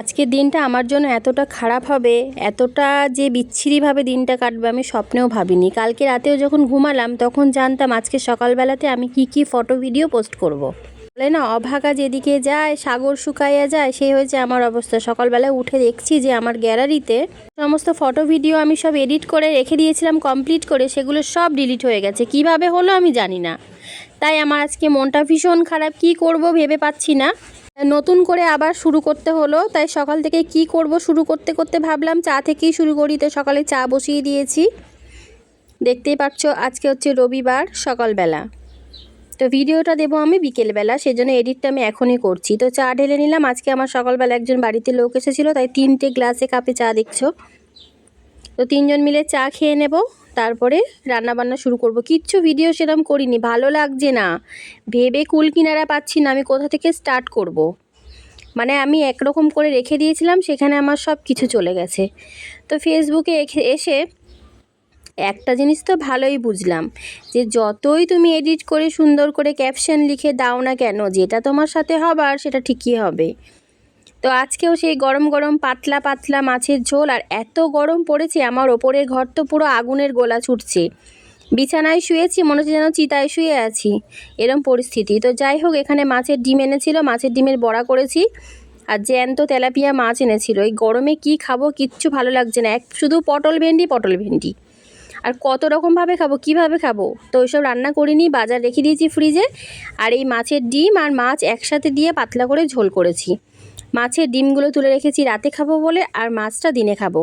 আজকের দিনটা আমার জন্য এতটা খারাপ হবে, এতটা যে বিচ্ছিরিভাবে দিনটা কাটবে আমি স্বপ্নেও ভাবিনি। কালকে রাতেও যখন ঘুমালাম, তখন জানতাম আজকে সকালবেলাতে আমি কি কি ফটো ভিডিও পোস্ট করব। বলে না, অভাগা যেদিকে যায়, সাগর শুকাইয়া যায়, সেই হয়েছে আমার অবস্থা। সকালবেলায় উঠে দেখছি যে আমার গ্যালারিতে সমস্ত ফটো ভিডিও আমি সব এডিট করে রেখে দিয়েছিলাম, কমপ্লিট করে সেগুলো সব ডিলিট হয়ে গেছে। কীভাবে হলো আমি জানি না। তাই আমার আজকে মনটা ভীষণ খারাপ, কি করব ভেবে পাচ্ছি না। নতুন করে আবার শুরু করতে হলো, তাই সকাল থেকে কি করব শুরু করতে করতে ভাবলাম চা থেকেই শুরু করি, তো সকালে চা বসিয়ে দিয়েছি। দেখতেই পাচ্ছ আজকে হচ্ছে রবিবার, সকালবেলা। তো ভিডিওটা দেবো আমি বিকেলবেলা, সেজন্য এডিটটা আমি এখনই করছি। তো চা ঢেলে নিলাম, আজকে আমার সকালবেলা একজন বাড়িতে লোক এসেছিল, তাই তিনটে গ্লাসে কাপে চা দেখছ। তো তিনজন মিলে চা খেয়ে নেব। তারপরে রান্না বান্না শুরু করব। কিচ্ছু ভিডিও সেরকম করিনি, ভালো লাগছে না। ভেবে কুল কিনারা পাচ্ছি না, আমি কোথা থেকে স্টার্ট করব। মানে আমি একরকম করে রেখে দিয়েছিলাম, সেখানে আমার সব কিছু চলে গেছে। তো ফেসবুকে এসে একটা জিনিস তো ভালোই বুঝলাম, যে যতই তুমি এডিট করে সুন্দর করে ক্যাপশন লিখে দাও না কেন, যেটা তোমার সাথে হবার সেটা ঠিকই হবে। তো আজকেও সেই গরম গরম পাতলা পাতলা মাছের ঝোল আর এত গরম পড়েছে আমার ওপরের ঘর তো পুরো আগুনের গোলা ছুটছে। বিছানায় শুয়েছি, মনে হচ্ছে যেন চিতায় শুয়ে আছি। এরম পরিস্থিতি। তো যাই হোক, এখানে মাছের ডিম এনেছিল, মাছের ডিমের বড়া করেছি আর জ্যান্ত তেলাপিয়া মাছ এনেছিল। এই গরমে কি খাব কিচ্ছু ভালো লাগছে না। এক শুধু পটল ভেন্ডি পটল ভেন্ডি। আর কত রকমভাবে খাব, কীভাবে খাব? তো ওইসব রান্না করিনি, বাজার রেখে দিয়েছি ফ্রিজে। আর এই মাছের ডিম আর মাছ একসাথে দিয়ে পাতলা করে ঝোল করেছি। মাছের ডিমগুলো তুলে রেখেছি রাতে খাব বলে আর মাছটা দিনে খাব।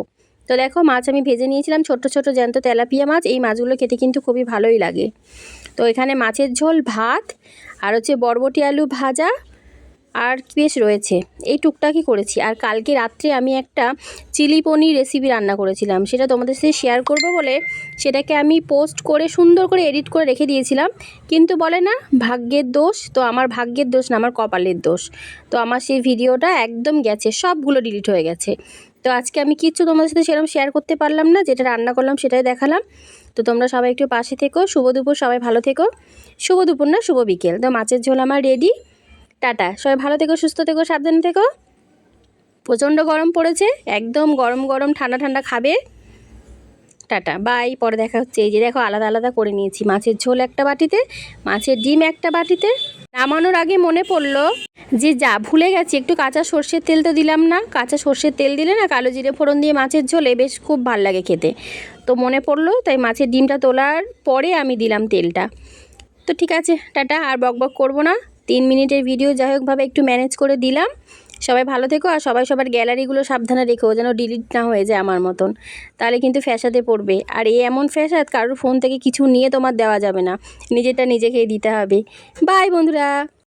তো দেখো, মাছ আমি ভেজে নিয়েছিলাম, ছোট্ট ছোট জ্যান্ত তেলাপিয়া মাছ। এই মাছগুলো খেতে কিন্তু খুবই ভালোই লাগে। তো এখানে মাছের ঝোল, ভাত আর হচ্ছে বরবটি আলু ভাজা আর বেশ রয়েছে। এই টুকটাকই করেছি। আর কালকে রাত্রে আমি একটা চিলি পনির রেসিপি রান্না করেছিলাম। সেটা তোমাদের সাথে শেয়ার করব বলে সেটাকে আমি পোস্ট করে, সুন্দর করে এডিট করে রেখে দিয়েছিলাম। কিন্তু বলে না, ভাগ্যের দোষ, তো আমার ভাগ্যের দোষ না, আমার কপালের দোষ। তো আমার সেই ভিডিওটা একদম গেছে, সবগুলো ডিলিট হয়ে গেছে। তো আজকে আমি কিচ্ছু তোমাদের সাথে সেরকম শেয়ার করতে পারলাম না, যেটা রান্না করলাম সেটাই দেখালাম। তো তোমরা সবাই একটু পাশে থেকো। শুভ দুপুর, সবাই ভালো থেকো। শুভ দুপুর না, শুভ বিকেল। তো মাছের ঝোল আমার রেডি টাটা। সবাই ভালো থেকো, সুস্থ থেকো, সাবধানে থেকো। প্রচণ্ড গরম পড়েছে, একদম গরম গরম ঠান্ডা ঠান্ডা খাবে। টাটা, বাই, পরে দেখা হচ্ছে। এই যে দেখো, আলাদা আলাদা করে নিয়েছি। মাছের ঝোল একটা বাটিতে, মাছের ডিম একটা বাটিতে। নামানোর আগে মনে পড়ল যে, যা, ভুলে গেছি। একটু কাঁচা সর্ষের তেল তো দিলাম না। কাঁচা সর্ষের তেল দিলে না, কালো জিরে ফোড়ন দিয়ে মাছের ঝোলে বেশ খুব ভালো লাগে খেতে। তো মনে পড়ল, তাই মাছের ডিমটা তোলার পরে আমি দিলাম তেলটা। তো ঠিক আছে, টাটা, আর বক বক করব না। তিন মিনিটের ভিডিও যাই হোকভাবে একটু ম্যানেজ করে দিলাম। সবাই ভালো থেকো আর সবাই সবার গ্যালারিগুলো সাবধানে রেখো যেন ডিলিট না হয়ে যায় আমার মতন। তাহলে কিন্তু ফ্যাসাদে পড়বে। আর এই এমন ফ্যাসাদ কারোর ফোন থেকে কিছু নিয়ে তোমার দেওয়া যাবে না। নিজেরটা নিজেকেই দিতে হবে। বাই বন্ধুরা!